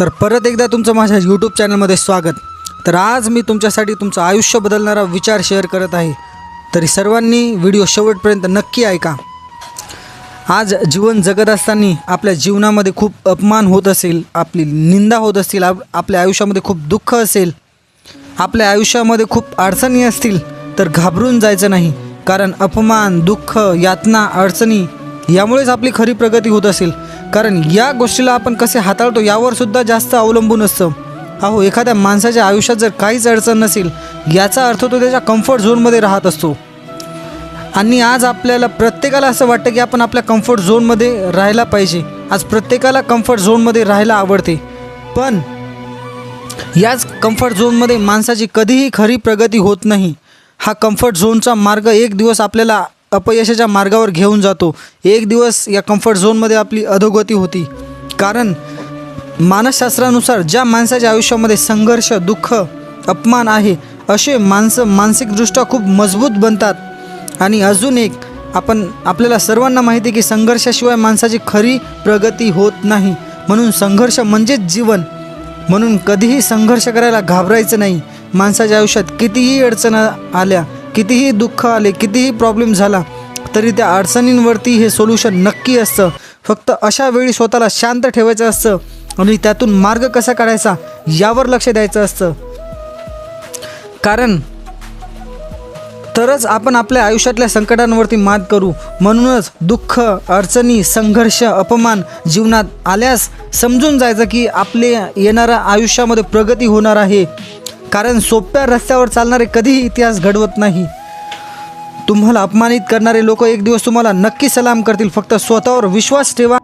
तर परत एकदा तुमचं माझ्या यूट्यूब चॅनलमध्ये स्वागत. तर आज मी तुमच्यासाठी तुमचं आयुष्य बदलणारा विचार शेअर करत आहे. तरी सर्वांनी व्हिडिओ शेवटपर्यंत नक्की ऐका. आज जीवन जगत असताना आपल्या जीवनामध्ये खूप अपमान होत असेल आपली निंदा होत असतील आप आपल्या आयुष्यामध्ये खूप दुःख असेल आपल्या आयुष्यामध्ये खूप अडचणी असतील तर घाबरून जायचं नाही. कारण अपमान दुःख यातना अडचणी यामुळेच आपली खरी प्रगती होत असेल. कारण या गोष्टीला आपण कसे हाताळतो यावर सुद्धा जास्त अवलंबून असतं. अहो एखाद्या माणसाच्या आयुष्यात जर काहीच अडचण नसेल याचा अर्थ तो त्याच्या कम्फर्ट झोनमध्ये राहत असतो. आणि आज आपल्याला प्रत्येकाला असं वाटतं की आपण आपल्या कम्फर्ट झोनमध्ये राहायला पाहिजे. आज प्रत्येकाला कम्फर्ट झोनमध्ये राहायला आवडते. पण याच कम्फर्ट झोनमध्ये माणसाची कधीही खरी प्रगती होत नाही. हा कम्फर्ट झोनचा मार्ग एक दिवस आपल्याला अपयशाच्या मार्गावर घेऊन जातो. एक दिवस या कम्फर्ट झोनमध्ये आपली अधोगती होती. कारण मानसशास्त्रानुसार ज्या माणसाच्या आयुष्यामध्ये संघर्ष दुःख अपमान आहे असे माणसं मानसिकदृष्ट्या खूप मजबूत बनतात. आणि अजून एक आपण आपल्याला सर्वांना माहिती आहे की संघर्षाशिवाय माणसाची खरी प्रगती होत नाही. म्हणून संघर्ष म्हणजेच जीवन. म्हणून कधीही संघर्ष करायला घाबरायचं नाही. माणसाच्या आयुष्यात कितीही अडचण आल्या कितीही दुःख आले कितीही प्रॉब्लेम झाला तरी त्या अडचणींवरती हे सोल्युशन नक्की असतं. फक्त अशा वेळी स्वतःला शांत ठेवायचं असतं आणि त्यातून मार्ग कसा काढायचा यावर लक्ष द्यायचं असतं. कारण तरच आपण आपल्या आयुष्यातल्या संकटांवरती मात करू. म्हणूनच दुःख अडचणी संघर्ष अपमान जीवनात आल्यास समजून जायचं की आपले येणाऱ्या आयुष्यामध्ये प्रगती होणार आहे. कारण सोप्या रस्त्यावर चालणारे कधीही इतिहास घडवत नाही. तुम्हाला अपमानित करणारे लोक एक दिवस तुम्हाला नक्की सलाम करतील. फक्त स्वतःवर विश्वास ठेवा.